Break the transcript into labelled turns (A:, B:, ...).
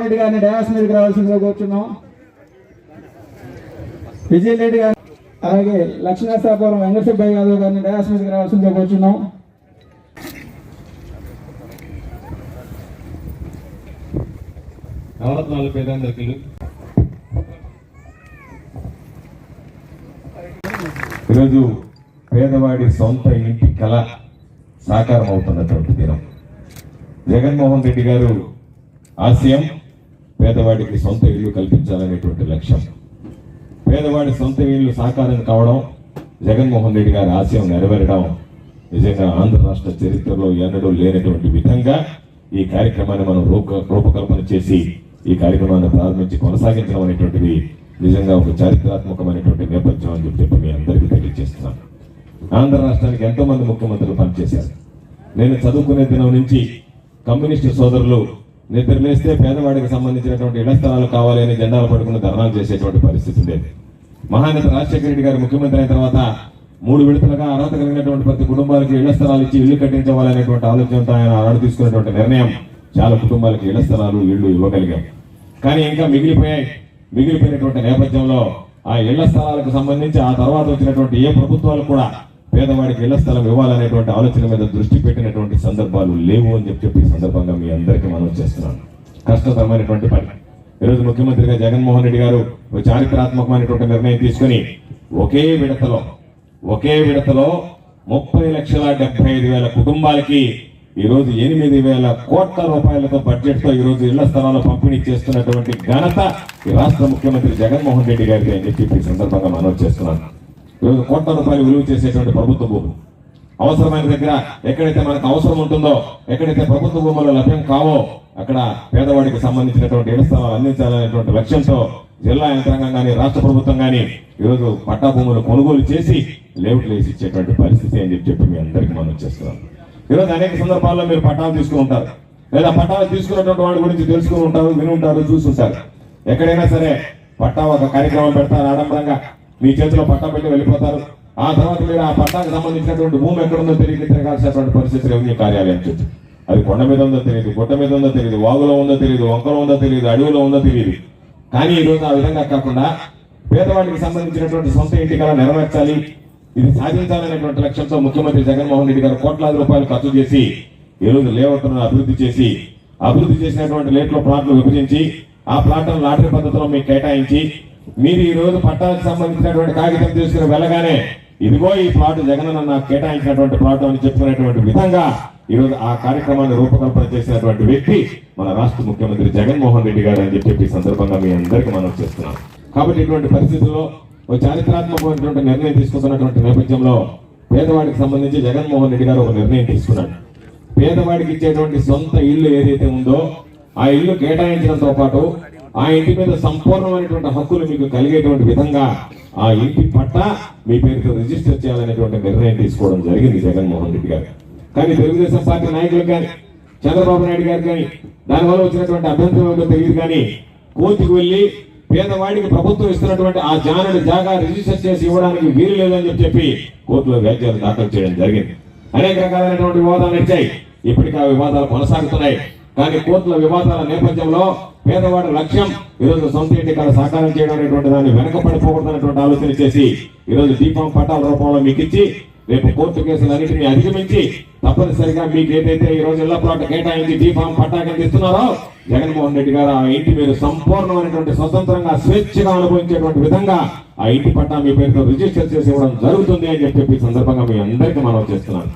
A: రెడ్డి గారిని డయాస్ మీదకి రావాల్సిందిగా కూర్చున్నాం. విజయ్ రెడ్డి గారిని అలాగే లక్ష్మీనరసాపురం వెంకటసుబ్బయ్య యాదవ్ గారిని డయాస్ మీదకి రావాల్సిందిగా కూర్చున్నాం.
B: నవరత్నాలు పేదందరికీ ఈరోజు పేదవాడి సొంత ఇంటి కళ సాకారం అవుతున్నటువంటి దినం. జగన్మోహన్ రెడ్డి గారు ఆశయం పేదవాడికి సొంత ఇల్లు కల్పించాలనేటువంటి లక్ష్యం. పేదవాడి సొంత ఇల్లు సాకారం కావడం జగన్మోహన్ రెడ్డి గారి ఆశయం నెరవేరడం నిజంగా ఆంధ్ర రాష్ట్ర చరిత్రలో ఎన్నడూ లేనటువంటి విధంగా ఈ కార్యక్రమాన్ని మనం రూప రూపకల్పన చేసి ఈ కార్యక్రమాన్ని ప్రారంభించి కొనసాగించడం అనేటువంటిది నిజంగా ఒక చారిత్రాత్మకమైనటువంటి నేపథ్యం అని చెప్పి మీ అందరికీ తెలియజేస్తున్నాను. ఆంధ్ర రాష్ట్రానికి ఎంతో మంది ముఖ్యమంత్రులు పనిచేశారు. నేను చదువుకునే దినం నుంచి కమ్యూనిస్టు సోదరులు నిద్రలేస్తే పేదవాడికి సంబంధించినటువంటి ఇళ్ళ స్థలాలు కావాలి అని జెండాలు పట్టుకుని ధర్నాలు చేసేటువంటి పరిస్థితి ఉండేది. మహానేత రాజశేఖర రెడ్డి గారు ముఖ్యమంత్రి అయిన తర్వాత మూడు విడతలుగా అర్హత కలిగినటువంటి ప్రతి కుటుంబాలకి ఇళ్ళ స్థలాలు ఇచ్చి ఇల్లు కట్టించవాలనేటువంటి ఆలోచనతో ఆయన ఆనాడు తీసుకున్నటువంటి నిర్ణయం చాలా కుటుంబాలకి ఇళ్ళ స్థలాలు ఇళ్ళు ఇవ్వగలిగాం. కానీ ఇంకా మిగిలిపోయాయి. మిగిలిపోయినటువంటి నేపథ్యంలో ఆ ఇళ్ళ స్థలాలకు సంబంధించి ఆ తర్వాత వచ్చినటువంటి ఏ ప్రభుత్వాలు కూడా పేదవాడికి ఇళ్ళ స్థలం ఇవ్వాలనేటువంటి ఆలోచన మీద దృష్టి పెట్టినటువంటి సందర్భాలు లేవు అని చెప్పి చెప్పి సందర్భంగా మీ అందరికీ మనం చేస్తున్నాను. కష్టతరమైనటువంటి పని. ఈరోజు ముఖ్యమంత్రిగా జగన్మోహన్ రెడ్డి గారు చారిత్రాత్మకమైనటువంటి నిర్ణయం తీసుకుని ఒకే విడతలో ఒకే విడతలో ముప్పై లక్షల డెబ్బై ఐదు వేల కుటుంబాలకి ఈ రోజు ఎనిమిది వేల కోట్ల రూపాయలతో బడ్జెట్ ఈరోజు ఈ రోజు ఇళ్ళ స్థలాలు పంపిణీ చేస్తున్నటువంటి ఘనత ఈ రాష్ట్ర ముఖ్యమంత్రి జగన్మోహన్ రెడ్డి గారికి అని చెప్పి ఈ సందర్భంగా మనం చేస్తున్నాను ఈరోజు కోట్ల రూపాయలు విలువ చేసేటువంటి ప్రభుత్వ భూమి. అవసరమైన దగ్గర ఎక్కడైతే మనకు అవసరం ఉంటుందో ఎక్కడైతే ప్రభుత్వ భూములు లభ్యం కావో అక్కడ పేదవాడికి సంబంధించినటువంటి ఇళ్ళ స్థలాలు అందించాలనేటువంటి లక్ష్యంతో జిల్లా యంత్రాంగం కానీ రాష్ట్ర ప్రభుత్వం కానీ ఈరోజు పట్టా భూములు కొనుగోలు చేసి లేఅవుట్లు వేసి ఇచ్చేటువంటి పరిస్థితి అని చెప్పి మీ అందరికీ మనం చేస్తున్నాం. ఈరోజు అనేక సందర్భాల్లో మీరు పట్టాలు తీసుకుని ఉంటారు. లేదా పట్టాలు తీసుకున్నటువంటి వాడి గురించి తెలుసుకుని ఉంటారు విని ఉంటారు చూసి ఉంటారు. ఎక్కడైనా సరే పట్టా ఒక కార్యక్రమం పెడతారు ఆడంబరంగా. మీ చేతిలో పట్టా పెట్టి వెళ్ళిపోతారు. ఆ తర్వాత మీరు ఆ పట్టాకు సంబంధించినటువంటి భూమి ఎక్కడుందో తెలియదు తిరగాల్సినటువంటి పరిస్థితి రెవెన్యూ కార్యాలయం చుట్టూ. అది కొండ మీద ఉందో తెలియదు గుట్ట మీద ఉందో తెలియదు వాగులో ఉందో తెలియదు వంకలో ఉందో తెలియదు అడవిలో ఉందో తెలియదు. కానీ ఈ రోజు ఆ విధంగా కాకుండా పేదవాడికి సంబంధించినటువంటి సొంత ఇంటి కళ నెరవేర్చాలి. ఇది సాధించాలనేటువంటి లక్ష్యంతో ముఖ్యమంత్రి జగన్మోహన్ రెడ్డి గారు కోట్లాది రూపాయలు ఖర్చు చేసి ఈ రోజు లేఅవుట్లను అభివృద్ధి చేసి అభివృద్ధి చేసినటువంటి లేట్లో ప్లాట్లు విభజించి ఆ ప్లాట్లను లాటరీ పద్ధతిలో మీకు కేటాయించి మీరు ఈ రోజు పట్టాలకు సంబంధించినటువంటి కాగితం తీసుకుని వెళ్ళగానే ఇదిగో ఈ ప్లాట్ జగన్ నాకు కేటాయించినటువంటి ప్లాట్ అని చెప్పుకునేటువంటి విధంగా ఈ రోజు ఆ కార్యక్రమాన్ని రూపకల్పన చేసినటువంటి వ్యక్తి మన రాష్ట్ర ముఖ్యమంత్రి జగన్మోహన్ రెడ్డి గారు అని చెప్పి సందర్భంగా మీ అందరికీ మనం చేస్తున్నాం కాబట్టి ఇటువంటి పరిస్థితుల్లో ఒక చారిత్రాత్మకమైనటువంటి నిర్ణయం తీసుకుంటున్నటువంటి నేపథ్యంలో పేదవాడికి సంబంధించి జగన్మోహన్ రెడ్డి గారు ఒక నిర్ణయం తీసుకున్నాడు. పేదవాడికి ఇచ్చేటువంటి సొంత ఇల్లు ఏదైతే ఉందో ఆ ఇల్లు కేటాయించడంతో పాటు ఆ ఇంటి మీద సంపూర్ణమైనటువంటి హక్కులు మీకు కలిగేటువంటి విధంగా ఆ ఇంటి పట్ట మీ పేరుతో రిజిస్టర్ చేయాలనేటువంటి నిర్ణయం తీసుకోవడం జరిగింది జగన్మోహన్ రెడ్డి గారు. కానీ తెలుగుదేశం పార్టీ నాయకులకు కానీ చంద్రబాబు నాయుడు గారు కానీ దానివల్ల వచ్చినటువంటి అభ్యంతరం ఏదో తెలియదు కానీ కోర్టుకు వెళ్ళి పేదవాడికి ప్రభుత్వం ఇస్తున్నటువంటి ఆ జానని జాగా రిజిస్టర్ చేసి ఇవ్వడానికి వీలు లేదని చెప్పి కోర్టులో వ్యాఖ్యలు దాఖలు చేయడం జరిగింది. అనేక రకాలైనటువంటి వివాదాలు వచ్చాయి ఇప్పటికీ ఆ వివాదాలు కొనసాగుతున్నాయి. కానీ కోర్టుల వివాదాల నేపథ్యంలో పేదవాడి లక్ష్యం ఈరోజు సొంత ఇంటి కాడ సాకారం చేయడం అనేటువంటి దాన్ని వెనకపడిపోకూడదనేటువంటి ఆలోచన చేసి ఈరోజు దీపం పట్టాల రూపంలో మీకు ఇచ్చి రేపు కోర్టు కేసులన్నింటినీ అధిగమించి తప్పనిసరిగా మీకు ఏదైతే ఈ రోజు ఇళ్ళ ప్లాట్ కేటాయించి దీపం పట్టా కింద ఇస్తున్నారో జగన్మోహన్ రెడ్డి గారు ఆ ఇంటి మీరు సంపూర్ణమైనటువంటి స్వతంత్రంగా స్వేచ్ఛగా అనుభవించేటువంటి విధంగా ఆ ఇంటి పట్టా మీ పేరుతో రిజిస్టర్ చేసి ఇవ్వడం జరుగుతుంది అని చెప్పి సందర్భంగా మీ అందరికీ మనం చేస్తున్నాను